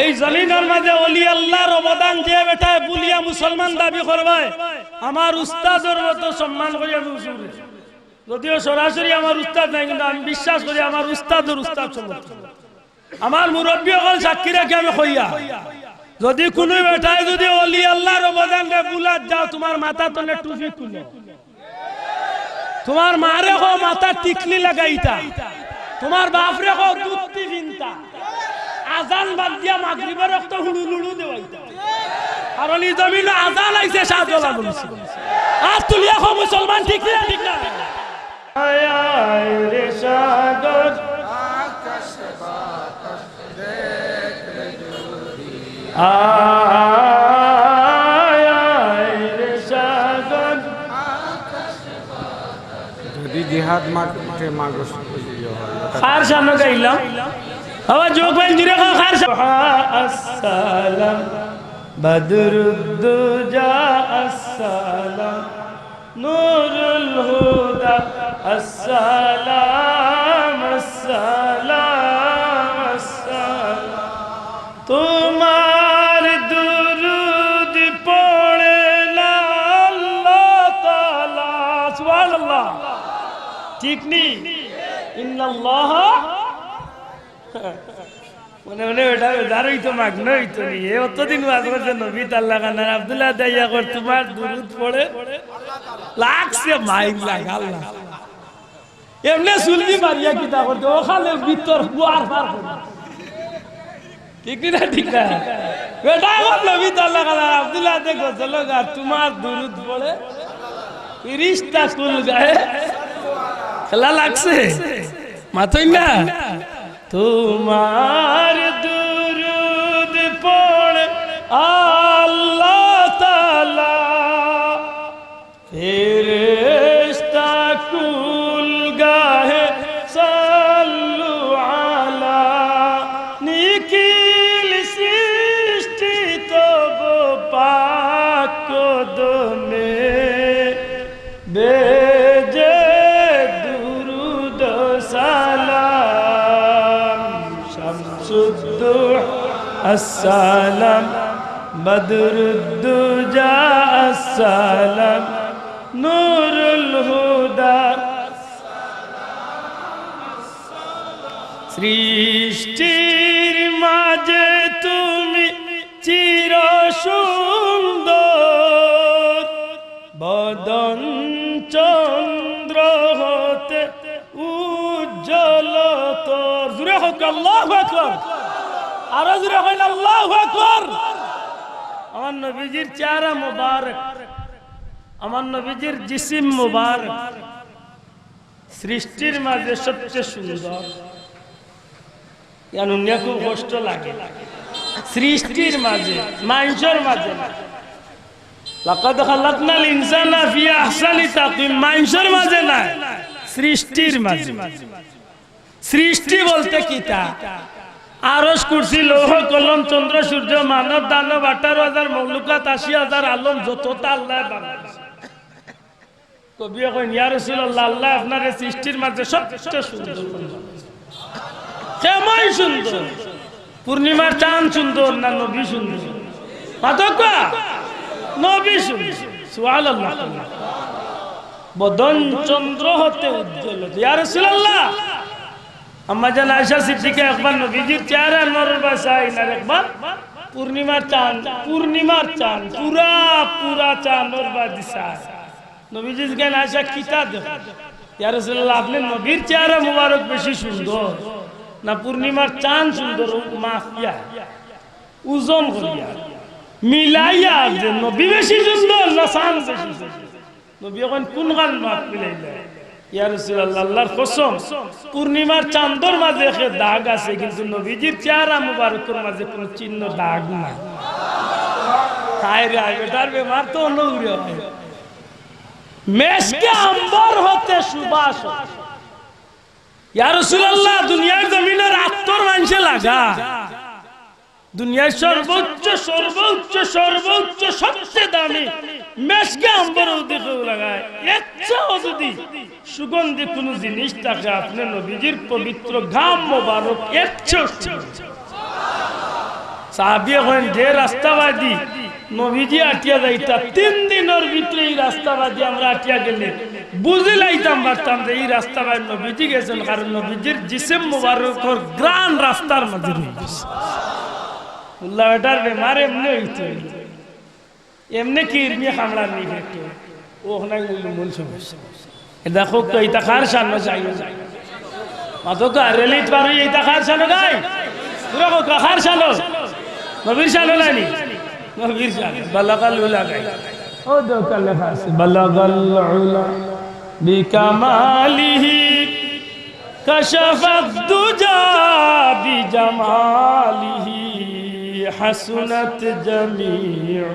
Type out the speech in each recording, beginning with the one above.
এই জমিনের মাঝে অলি আল্লাহর অবদান যে বেটায় বুলিয়া মুসলমান দাবি করবে আমার উস্তাদের মতো সম্মান করি আমি যদিও সরাসরি আমার উস্তাদ নাই, কিন্তু আমি বিশ্বাস করি আমার উস্তাদের উস্তাদ আমার মুরব্বী অকল সাক্ষী রাখি আমি কইয়া। যদি কোনো বেটায় যদি অলি আল্লাহর অবদান রে বুলাত যাও, তোমার মাথা তলে টুপি খুলো। তোমার মারে কো মাথা টিকলি লাগাইতা। তোমার বাপরে কো দুধটি ভিনতা আজান বাদ দিয়া মাগরিবের রক্ত হুড়ু লুড়ু দেওয়াইতা কারণ এই জমিনে আজান আইছে শাহজালাল বলছে। আর তুলিয়া কো মুসলমান ঠিক না ঠিক না? আয় আয় রে সাগর। আয় আয় রে সাগর। যদি জিহাদ মাঠে মাগস হয় খার সামনে গাইলাম আবার যোগ ভাই জুড়ে খাও খার আসসালাম বদরুদ্দুজা আসসালাম নূরুল হুদা আসসালাম আসসালাম আসসালাম তোমার দুরুদ পড়ে আল্লাহ তাআলা সুবহানাল্লাহ ঠিক নি ইন্নাল্লাহ মনে মনে ওটা ওটারই তো মাগ্ন হইতো নি। এ অতদিন কর, তোমার দুরুদ পড়ে। লাগছে মাইক লাগা এমনি সুলবি মারিয়া কিতা করতে ওখানে ভিতর বুয়ার ঠিক না ঠিক না বেটা নবী তাল্লাহ খানার আব্দুল্লাহ দে গজল গা তোমার দুরুদ পড়ে। তিরিশটা খেলা লাগছে। মাতই না? তোমার আসসালাম বদরুদ্দুজা আসসালাম নূরুল হুদা সৃষ্টির মাঝে তুমি চির সুন্দর বদন চন্দ্র হতে উজ্জ্বল তোর জুড়ে হোক, আল্লাহ আরও জুড়ে হইল আল্লাহ আকবর। আমার নবীজির চেহারা মুবারক, আমার নবীজির জিসিম মুবারক, সৃষ্টির মাঝে সবচেয়ে সুন্দর। উনিয়া খুব কষ্ট লাগে। সৃষ্টির মাঝে, মানুষের মাঝে লাকাদ খালাকনাল ইনসানা ফি আহসানি তাকওয়িম মাঝে না সৃষ্টির মাঝে। সৃষ্টি বলতে কিতা আরস কুরসি, লৌহ কলম, চন্দ্র, সূর্য, মানব, দানব, আঠারো হাজার মৌলুকাত, আশি হাজার আলম যতটা আল্লাহ কবি এখন, ইয়া রাসূলুল্লাহ, আল্লাহ আপনার সৃষ্টির মাঝে সবচেয়ে সুন্দর কেমন সুন্দর? পূর্ণিমার চাঁদ সুন্দর না নবী সুন্দর? পার্থক্য? নবী সুন্দর। সুবহানাল্লাহ। বদন চন্দ্র হতে উজ্জ্বল ইয়া রাসূলুল্লাহ! আম্মা জান আয়েশা সিদ্দিকা একবার নবীজির চেহারা নর বাসাই না একবার? পূর্ণিমার চাঁদ পূর্ণিমার বাদিসা নবীজি কেন আয়েশা কিতা দেখো ইয়া রাসূলুল্লাহ, আপনি নবীর চেহারা মুবারক বেশি সুন্দর। না পূর্ণিমার চাঁদ সুন্দর মাফিয়া। ওজন করিয়া। মিলাইয়া যে নবী বেশি সুন্দর না চাঁদ বেশি সুন্দর। নবী এখন কোন গান মাপ মিলাইলা পূর্ণিমার চাঁদর মাঝে দাগ আছে, কিন্তু নবীজির চেহারা মুবারকের মাঝে কোনো চিহ্ন দাগ নাই। বেটার বেমার তো আম্বর হতে সুবাস হয়। ইয়া রাসূলুল্লাহ, দুনিয়ার জমিনের আত্মর মানুষে লাগা। দুনিয়ার সর্বোচ্চ সর্বোচ্চ সর্বোচ্চ, সবচেয়ে দামি মেশকে আম্বর যদি সুগন্ধি কোনো জিনিস থাকে, আপনি নবীজির পবিত্র ঘাম মোবারক যে রাস্তাবাদী, নবীজি যাইতা, তিন এই রাস্তাবাদী আমরা গেলে এই কারণ রাস্তার মধ্যে উল্লাহ এটার বেমার এমনি হইতো এমনি কি ইরমি খামড়ার নি ফেটো ও নাই বললো মূল সমস্যা এ দেখো তো এইটা খার সামনে যাই অত তো রেলিত পারো এইটা খার সামনে গাই পুরো খার সালো নবীর সালো লাইনি নবীর সালো বালাকাল উলা গাই ও দোকান লেখা আছে বালাকাল উলা বিকামালিহি كشف الدجى بجماله حسنت جميع.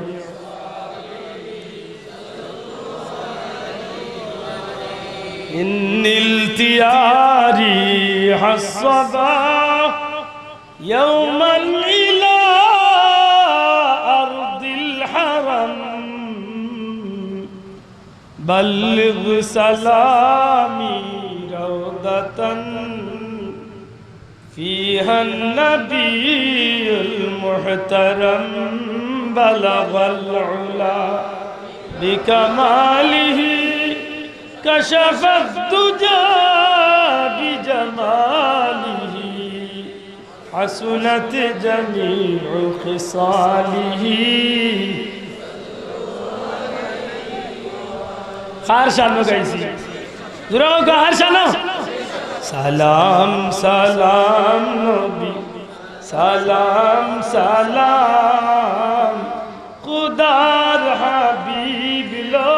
إن التياري حصبا يوما إلى أرض الحرم. بلغ سلامي روضة فيها النبي المحترم بلغ العلا بكماله كشف الدجى بجماله حسنت جميع خصاله. خار شانو گئی سی ضرور সালাম সালাম নবী, সালাম সালাম। খুদার হাবিব লো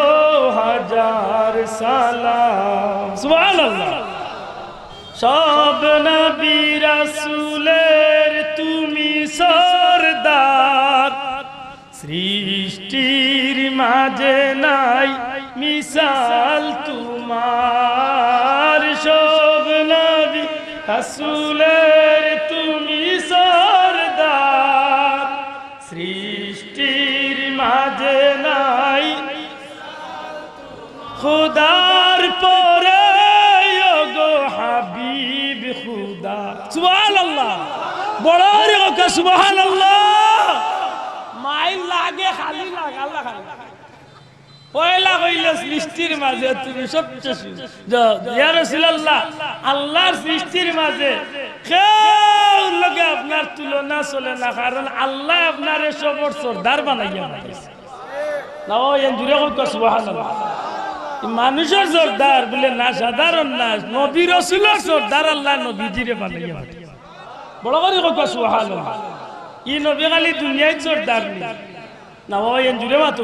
হাজার সালাম। সুবহানাল্লাহ। সব নবী রাসূলের তুমি সরদার। সৃষ্টির মাঝে নাই মিসাল তোমার। রাসূলের তুমি সরদার, সৃষ্টির মাঝে নাই। খুদার পরে গো হাবিব খুদা। সুবহানাল্লাহ। বড় রে ওকে সুবহানাল্লাহ। মাইল লাগে, খালি লাগা, আল্লাহ খালি। পয়লা কইলে সৃষ্টির মাঝে তুমি সবচেয়ে আল্লাহর সৃষ্টির মাঝে কেউ লগে আপনার তুলনা চলে না, কারণ আল্লাহ আপনার সবর সর্দার বানাইয়া না ও জুড়ে মানুষের সর্দার বলে না, সাধারণ না, নবী রসুলের সর্দার আল্লাহ নবীজিরে বানাইয়া বড় করে কত সুবহানাল্লাহ। ই নবী খালি দুনিয়ায় সর্দার না ও জুড়ে মাতো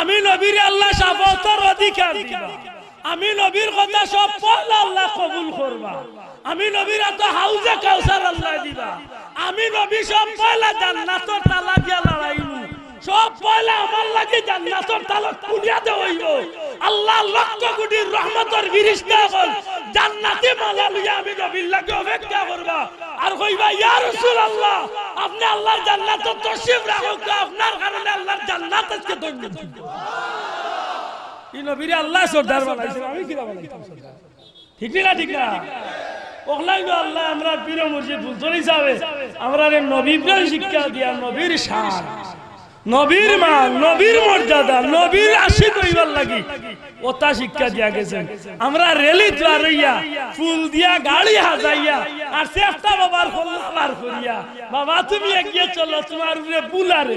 আমি নবীর আল্লাহ সাবতর অধিকার আমি নবীর কথা সব পয়লা আল্লাহ কবুল করবা। আমি নবীর এত হাউজে কাউসার আল্লাহ দিবা। আমি নবী সব পয়লা জান্নাতর তালা দিয়া লড়াইমু সব পয়লা আমার লাগে জান্নাতর তালা খুলিয়া দে হইব আল্লাহ লক্ষ কোটি রহমতের ফিরিস্তা হল। জান্নাতে মালা লইয়া আমি নবীর লাগে অপেক্ষা করবা। আর কইবা, ইয়া রাসূলুল্লাহ, আপনি আল্লাহর জান্নাতত তশরিফ রাখুক আপনার কারণে আল্লাহর জান্নাত আজকে ধন্য এই নবীরে আল্লাহ সর্দার বানাইছে। আমি কিরা বানাইতাম সর্দার? ঠিক না ঠিক না? ওখলাই আল্লাহ আমরা পীর মুর্শিদ ফুলতলি যাবে আমরা রে নবী শিক্ষা দিয়া নবীর শান নবীর নবীর মর্যাদা নবীর আশিক হইবার লাগি। ওতা শিক্ষা দিয়া গেছেন। আমরা রেলি দ্বারইয়া ফুল দিয়া গাড়ি হাজাইয়া আর চেষ্টা বাবার করিয়া বাবা তুমি এগিয়ে চলো তোমার উপরে বুলারে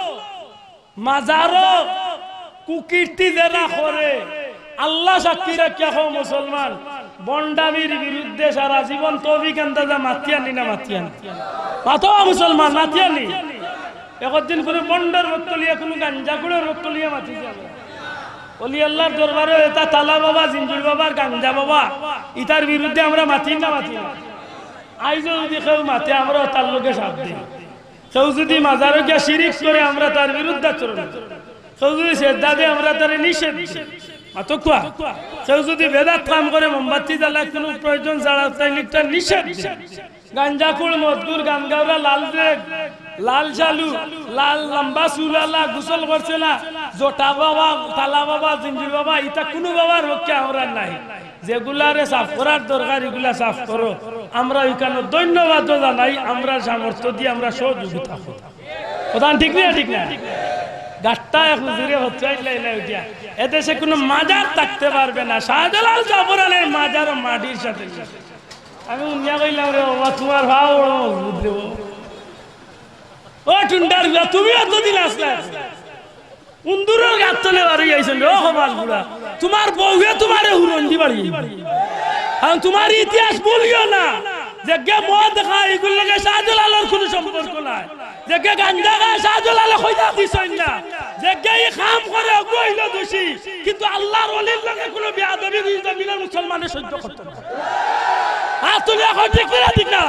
মাজারো কুকীর্তি যারা করে, আল্লাহ সাক্ষী রাখিয়া হো মুসলমান, বন্ডামির বিরুদ্ধে সারা জীবন তবি কেন্দ্রা মাতিয়ানি না মাতিয়ানি মাতো মুসলমান মাতিয়ানি একদিন করে বন্ডার রক্তলিয়া কোনো গাঞ্জা করে রক্তলিয়া মাতি যাবে। অলি আল্লাহর দরবারে এটা তালা বাবা, জিঞ্জুর বাবার গাঞ্জা বাবা, ইতার বিরুদ্ধে আমরা মাতি না মাতি না। আইজ যদি কেউ মাতে আমরা তার লোকে সাথ দিই। কেউ যদি মাজারে গিয়া শিরিক করে আমরা তার বিরুদ্ধে আচরণ। কেউ যদি শ্রদ্ধা আমরা তার নিষেধ জোটা বাবা, তালা বাবা, জিঞ্জির বাবা, ইটা কোনো বাবার পক্ষে আমরা নাই। যেগুলারে সাফ করার দরকার, এগুলা সাফ করো। আমরা ওইখানে ধন্যবাদ জানাই, আমরা সামর্থ্য দিয়ে আমরা সহযোগিতা করি। প্রধান, ঠিক না? ঠিক না? কোনো মাজার থাকতে পারবে না। মাজার মাটির সাথে আমি উনিয়া রে ভাও তুমি এতদিন আসলে? উন্দুরের গাছ তলে বাড়ি আইছেন ও কমাল বুড়া। তোমার বউয়ে তোমার হুরঞ্জি বাড়ি। আর তোমার ইতিহাস বলিও না যে গে মদ খায় এগুলো লাগে শাহজালালের কোনো সম্পর্ক নাই। যে গে গাঞ্জা খায় শাহজালালে কইতা দিছই না। যে গে এই কাম করে কইল দোষী। কিন্তু আল্লাহর ওলির লগে কোনো বিয়াদবি জমিনের মুসলমানের সহ্য করতে না। আর তুমি এখন ঠিক না ঠিক না।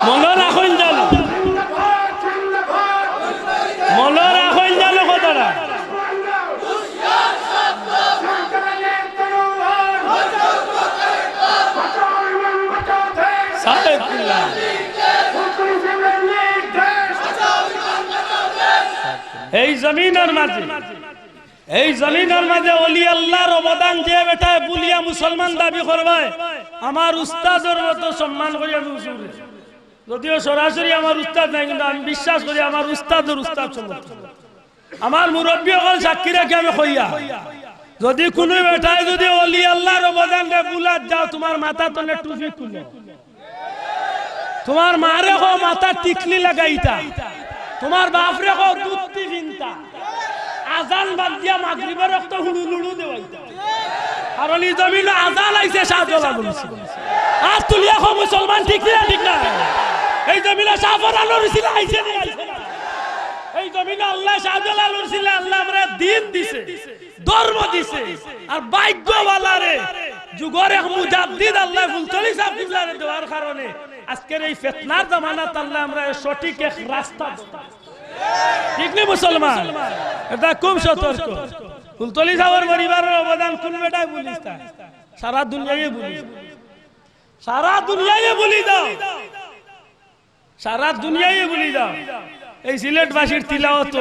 মনে রাখুন জানো মনে রাখুন জানো কথাটা এই জমিনের মাঝে এই জমিনের মাঝে অলি আল্লাহর অবদান যে বেটা বুলিয়া মুসলমান দাবি করবে আমার উস্তাদের মতো সম্মান করি আমি উসুরে যদিও সরাসরি আমার উস্তাদ নাই, কিন্তু আমি বিশ্বাস করি আমার উস্তাদের উস্তাদ আমার মুরব্বী অকল সাক্ষী রাখি, আমি কইয়া যদি কোনো বেটায় যদি অলি আল্লাহর অবদান বুলাত যাও, তোমার মাথা তলে টুপি খুলে তোমার মারে কো মাথা টিকলি লাগাইতা। তোমার বাপরে দুধটি ভিনতা আজান বাদ দিয়া মাগরিবের রক্ত হুড়ু লুড়ু দেওয়াইতা। কারণ এই জমিন আজান আইছে শাহজালাল আর তুলিয়া কো মুসলমান ঠিক না ঠিক না এই জমিনে সাফর আলোর ছিল আইছে নি না? এই জমিনে আল্লাহ দিন দিছে, ধর্ম দিছে, আর ভাগ্যওয়ালারে যুগের মুজাদ্দিদ আল্লাহ ফুলতলি সাহেব কিবলারে দেওয়ার কারণে আজকের এই ফিতনার জামানাত আল্লাহ আমরা সঠিক এক রাস্তা। ঠিক নেই মুসলমান এটা খুব সতর্ক ফুলতলি সাহেবের পরিবারের অবদান কোন বেটায় বলিস? সারা দুনিয়ায় বলি। সারা দুনিয়ায় বলি দাও সারা দুনিয়ায় বলি দাও এই সিলেটবাসীর তিলাওয়াত,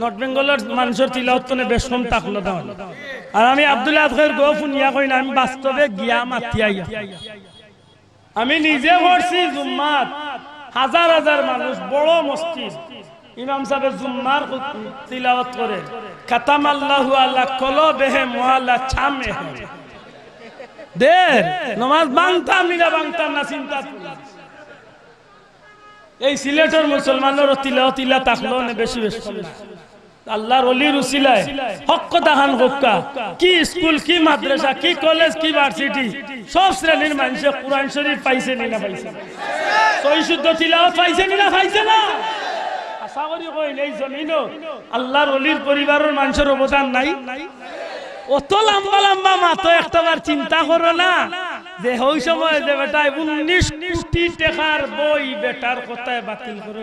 নর্থ বেঙ্গলের মানুষের তিলাওয়াত মানে বেশ কম থাকল দাও আর আমি আব্দুল আজকের গো ফুনিয়া কই না আমি বাস্তবে গিয়া মাতিয়াইয়া। আমি নিজে করছি জুম্মাত। হাজার হাজার মানুষ, বড় মসজিদ। ইমাম সাহেব জুম্মার তিলাওয়াত করে। খাতাম আল্লাহু আল্লাহ কলো বেহে মোহাল্লা ছামে দের নমাজ বাংতাম নিরা বাংতাম না চিন্তা এই সিলেটের মুসলমানের তিলা তিলা তাকলো না, বেশি বেশি আল্লাহর অলির উসিলায় হক দাহান হক্কা। কি স্কুল, কি মাদ্রাসা, কি কলেজ, কি ভার্সিটি, সব শ্রেণির মানুষে কোরআন শরীফ পাইছে নি পাইছে? সই শুদ্ধ তিলাওয়াত পাইছে না পাইছে না? আশা করি কইন এই জমিনও আল্লাহর অলির পরিবারের মানুষের অবদান নাই। অত লম্বা লম্বা মাতো, একটাবার চিন্তা করো না যে ওই সময় যে বেটায় উনিশ কোটি টাকার বই বেটার কথায় বাতিল করে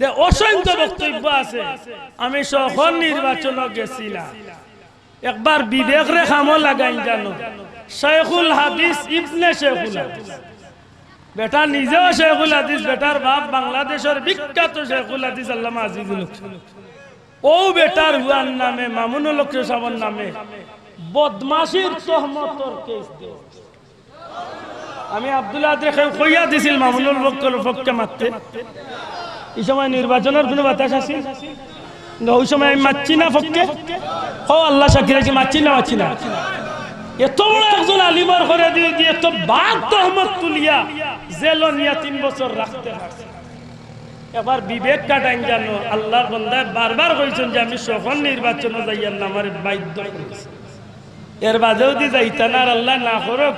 যে অসংখ্য বক্তব্য আছে। আমি সখন নির্বাচন গেছি না একবার বিবেক রে খামো লাগাই জানো। শেখুল হাদিস ইবনে শেখুল হাদিস। বেটা নিজেও শেখুল হাদিস, বেটার বাপ বাংলাদেশের বিখ্যাত শেখুল হাদিস আল্লামা আজিজুল। ও বেটার হুয়ার নামে, মামুনুল সাহেবের নামে বদমাশির তহমতর কেস আমি আব্দুল্লাহ দেখে কইয়া দিছিল, মামুনুল পক্ষে মারতে। এই সময় নির্বাচনের কোনো বাতাস আছে? ওই সময় আমি মারছি না পক্ষে ও আল্লাহ সাকিরা কি মারছি না মারছি না? এত বড় একজন আলিমার করে দিয়ে দিয়ে এত বাদ তহমত তুলিয়া জেল নিয়া তিন বছর রাখতে পারছে। এবার বিবেক কাটাইন জানো আল্লাহর বন্দায় বারবার কইছেন যে আমি সফল নির্বাচনে যাইয়ার না আমার বাধ্য এর বাদেও দি যাইতা না আর আল্লাহ না করক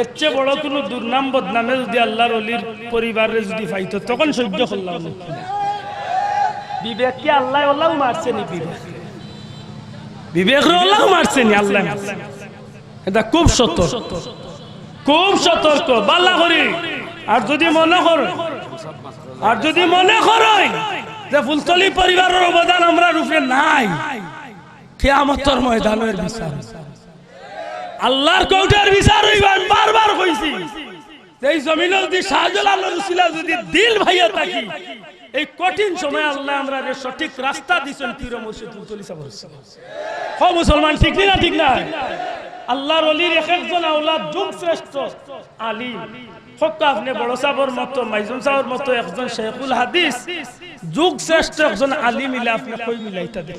এর চেয়ে বড় কোনো দুর্নাম বদনামে যদি আল্লাহর অলির পরিবারে যদি পাইতো তখন সহ্য করলাম বিবেক কি আল্লাহ আল্লাহ মারছে নি, বিবেক। বিবেক আল্লাহ মারছে নি, আল্লাহ এটা খুব সতর্ক। খুব সতর্ক, বাল্লা করি। আর যদি মনে করো, আর যদি মনে করেন যে ফুলতলি পরিবারের অবদান আমরা রূপে নাই, কেয়ামতর ময়দানের বিচার। আল্লাহর কৌটার বিচার হইবার বারবার কইছি। এই জমিন যদি শাহজালাল রসুলা যদি দিল ভাইয়া থাকি, এই কঠিন সময় আল্লাহ আমরা সঠিক রাস্তা দিছেন পীর সাহেব হ, মুসলমান, ঠিক না ঠিক না? আল্লাহর অলির এক একজন আওলাদ যুগ শ্রেষ্ঠ আলিম হক আপনি বড় সাহর মতো মাইজুন সাহর মতো একজন শেখুল হাদিস। যুগ শ্রেষ্ঠ একজন আলিম মিলে আপনি কই মিলাইতা দেখ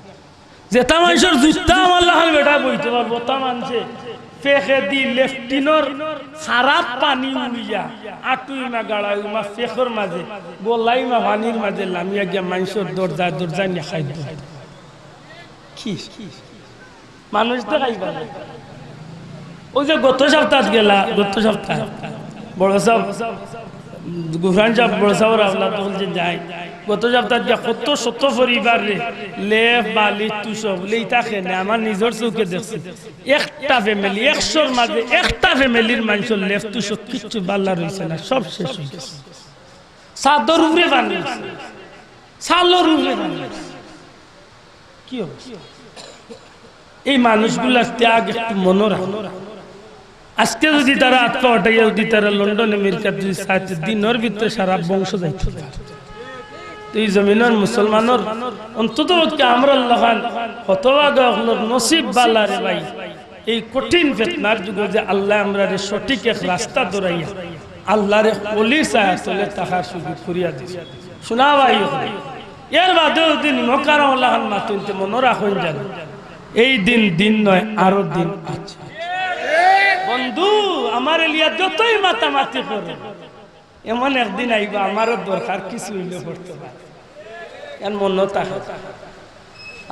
যেটা মানুষের জুতা আমার লাহাল বেটা বইতে পারব তা মানছে ফেখে দি লেফটিনর খারাপ পানি উড়িয়া, আটুই মা গাড়াই, মা ফেখর মাঝে গোলাই মা পানির মাঝে লামিয়া গিয়া মানুষের দরজা দরজা নিয়ে খাই যে গেলা বড় গুফরান সাহেব, বড় যে যায় গত সপ্তাহ কত শত পরিবার রে লেফ বালি তুসব লেইতা খেনে আমার নিজের চৌকে দেখছি। একটা ফ্যামিলি একশোর মাঝে একটা ফ্যামিলির মানুষের লেফ তুসব কিচ্ছু বাল্লা রয়েছে না, সব শেষ হয়ে গেছে। সাদর উপরে বানিয়েছে সালোর উপরে বানিয়েছে কি এই মানুষগুলার ত্যাগ একটু মনোরম আজকে যদি তারা আত্মা হটাইয়া যদি তারা লন্ডন আমেরিকা যদি সাথে দিনের ভিতরে সারা বংশ যাইতে এই জমিনের মুসলমানের অন্তত পক্ষে আমরা আল্লাহ হতভাগ নসিব বালা রে ভাই। এই কঠিন ফেতনার যুগে যে আল্লাহ আমরা রে সঠিক এক রাস্তা দৌড়াইয়া আল্লাহ রে সাহা চলে তাহার সুযোগ করিয়া দিছে। শোনা ভাই, এর বাদেও দিন মকার মাতুনতে মনে রাখুন যেন, এই দিন দিন নয়, আরও দিন আছে। বন্ধু, আমার এলিয়া যতই মাতামাতি করে এমন একদিন আইবা, আমারও দরকার, কিছু হইলে পড়তে পারে। মন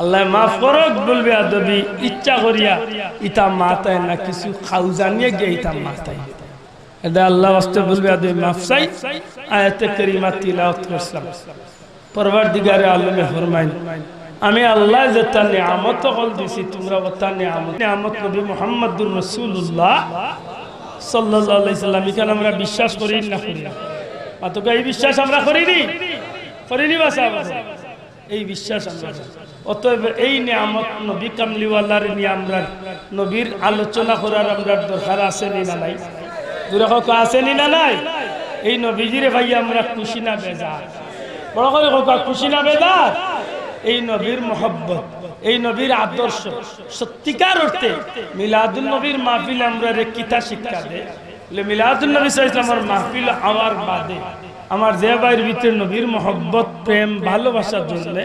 আল্লাহ মাফ করক, বলবে আদবি, ইচ্ছা করিয়া, ইতা মাতায় না কিছু খাউ জানিয়ে গিয়ে ইতা মাতায়। এটা আল্লাহ বাস্তে বলবে আদবি, মাফ চাই। আয়াতে করিমা তিলাওয়াত করছিলাম। পরবার দিগারে আলমে ফরমাইন, আমি আল্লাহ যে তার নিয়ামত কল দিছি, তোমরা তার নিয়ামত। নিয়ামত নবী মোহাম্মদুর রসুল্লাহ সাল্লাম, এখানে আমরা বিশ্বাস করি না করি না। অতক এই বিশ্বাস আমরা করিনি। করিনি বা এই বিশ্বাস অতএব এই নিয়ামত নবী কামলিওয়ালার নিয়ে আমরা নবীর আলোচনা করার আমরা দরকার আছে নি না নাই? দূরে আছে নি না নাই? এই নবীজিরে ভাই আমরা খুশি না বেজার? বড় করে হোক, খুশি না বেজার? এই নবীর মোহব্বত এই নবীর আদর্শ। সত্যিকার অর্থে মিলাদুল নবীর মাহফিল আমরা রে কিতা শিক্ষা দে বলে মিলাদুল নবী সাইসলামের মাহফিল আমার বাদে। আমার যে বাইর ভিতরে নবীর মোহব্বত, প্রেম, ভালোবাসার জন্য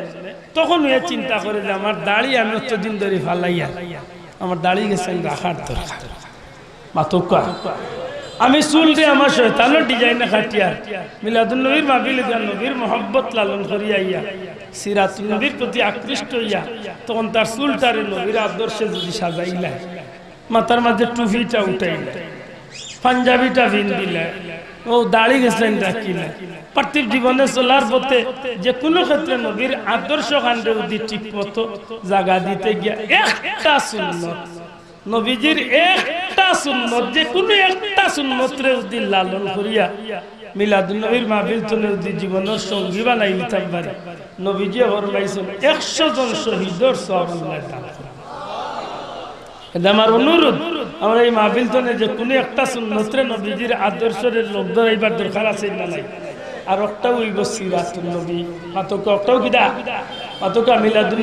তখন এ চিন্তা করে যে আমার দাড়ি আমি অত্যদিন ধরে ফালাইয়া, আমার দাড়ি গেছে রাখার দরকার। মাতকা আমি চুল দিয়ে আমার শয়তানোর ডিজাইনে খাটিয়া মিলাদুল নবীর মাবিল নবীর মোহব্বত লালন করিয়া সিরাতুল নবীর প্রতি আকৃষ্ট হইয়া তখন তার চুলটারে নবীর আদর্শে যদি সাজাইলা। মাথার মাঝে টুপিটা উঠাইলা। পাঞ্জাবিটা ভিন দিলা। ও দাড়ি গেছেন ডাকিলা পার্থিব জীবনে চলার পথে যে কোনো ক্ষেত্রে নবীর আদর্শ কাণ্ডে যদি ঠিক মতো জাগা দিতে গিয়া একটা সুন্নত নবীজির একটা সুন্নত, যে কোনো একটা সুন্নতরে যদি লালন করিয়া মিলাদুল নবীর মাহফিল তুলে যদি জীবনের সঙ্গী বানাই নিতাম পারে। নবীজি ফরমাইছেন, একশো জন শহীদর সব এটা আমার অনুরোধ। আমরা এই মাহফিল তো যে কোনো একটা সুন্নতরে নবীজির আদর্শের লোক ধরাইবার দরকার আছে না নাই? আর একটাও হইব সিরাতুল নবী। মাতক একটাও কিদা আমি যাইতে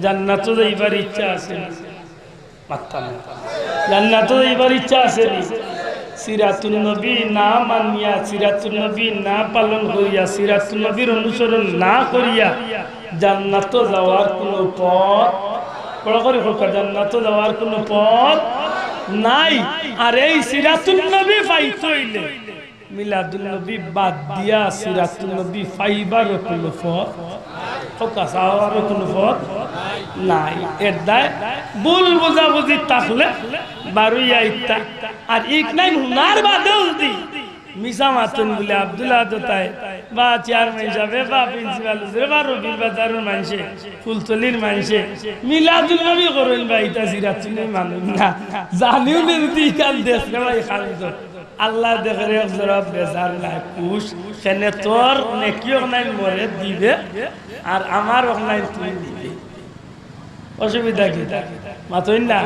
জান্নাত ইচ্ছা আছে। ইচ্ছা আছে। নি? মানিয়া না পালন করিয়া সিরাতুল নবীর অনুসরণ না করিয়া জান্নাত যাওয়ার কোনো পথ করে জান্নাত যাওয়ার কোনো পথ নাই। আর এই সিরাতুল নবী পাইতে হইলে মিলাদুল নবী বাদ দিয়া সিরাতুল নবী ফাইবার কোনো ফত ফোকাস হওয়ার কোনো ফত নাই। এর দায় ভুল বোঝাবুঝি থাকলে বারুইয়া ইত্যা আর ইক নাই হুনার বাদেও যদি মিশা মাতুন বলে আব্দুল্লাহ দোতায় বা চেয়ারম্যান হিসাবে বা প্রিন্সিপাল হিসাবে বা রবির বাজারের মানুষে, ফুলতলির মানুষে। মিলাদুল নবী করেন বা ইটা সিরাতুল মানুষ না। জানিও না যদি কাল দেশ না ভাই খালি তো আল্লাহ দেখে জরাব বেজার নাই, কুশ। সেনে তোর নেকিও নাই মরে দিবে, আর আমার নাই তুই দিবে। অসুবিধা কি? মাতই না?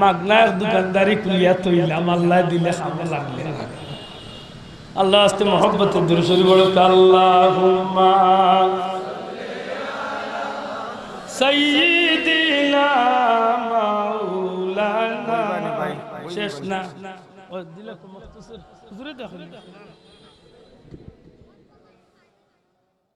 মাগনা দোকানদারি খুলিয়া তৈলাম, আল্লাহ দিলে খাব লাগলে। না। আল্লাহ আস্তে মহব্বতের দূর শুরু বলো আল্লাহ শেষ না। দিলে